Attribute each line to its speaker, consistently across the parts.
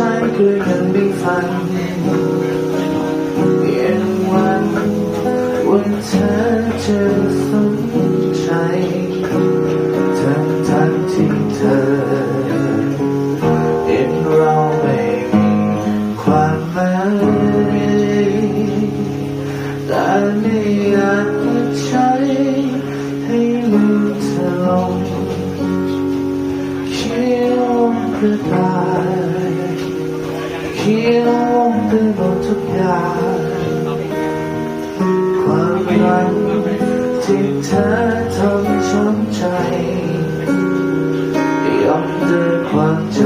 Speaker 1: ก็ยังไม่ฟังยังหวันว่าเธอจะสนใจทั้งทั้งที่เธอเห็นเราไม่มีความหมายแต่ไม่อยากใช้ให้ลืมเธอลงเขียวกระดาษ เขียวไปหมดทุกอย่างความรักที่เธอทำช้ำใจย้ำด้วยความจ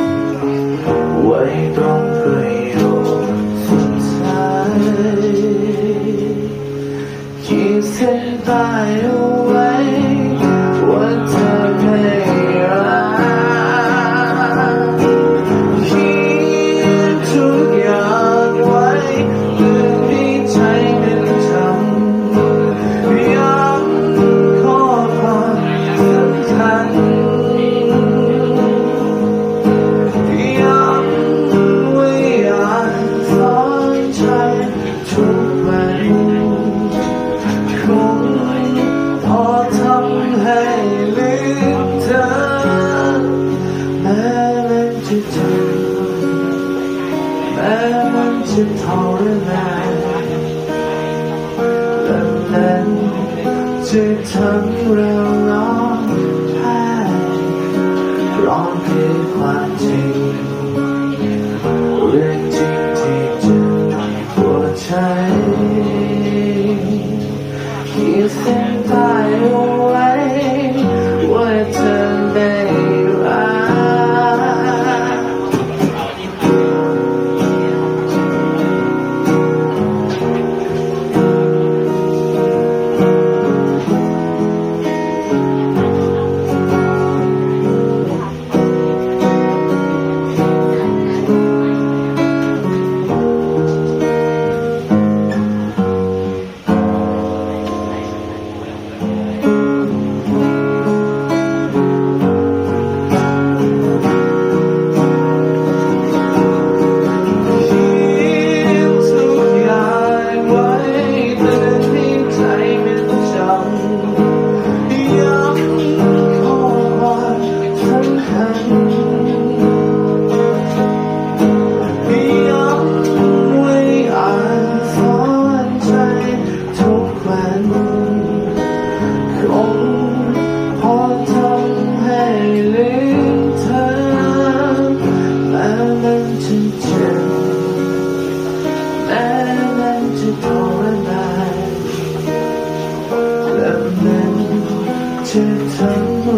Speaker 1: ำไว้ตรงประโยคสุดท้ายขีดเส้นต้เอาไว้ว่ แม้มันจะทรมานและนั้นจะทำไร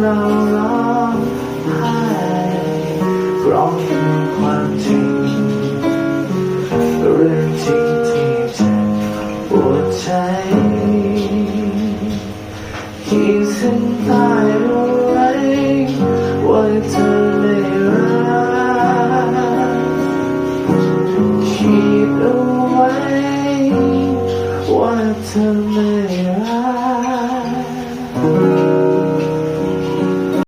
Speaker 1: เราร้องไห้เพราคือความจริงเรื่องจริงที่เจ็บปวดใจขีดเส้นใต้เอาไว้ว่าเธอไม่รักคิดเอาไว้ว่าเธอไม่รัก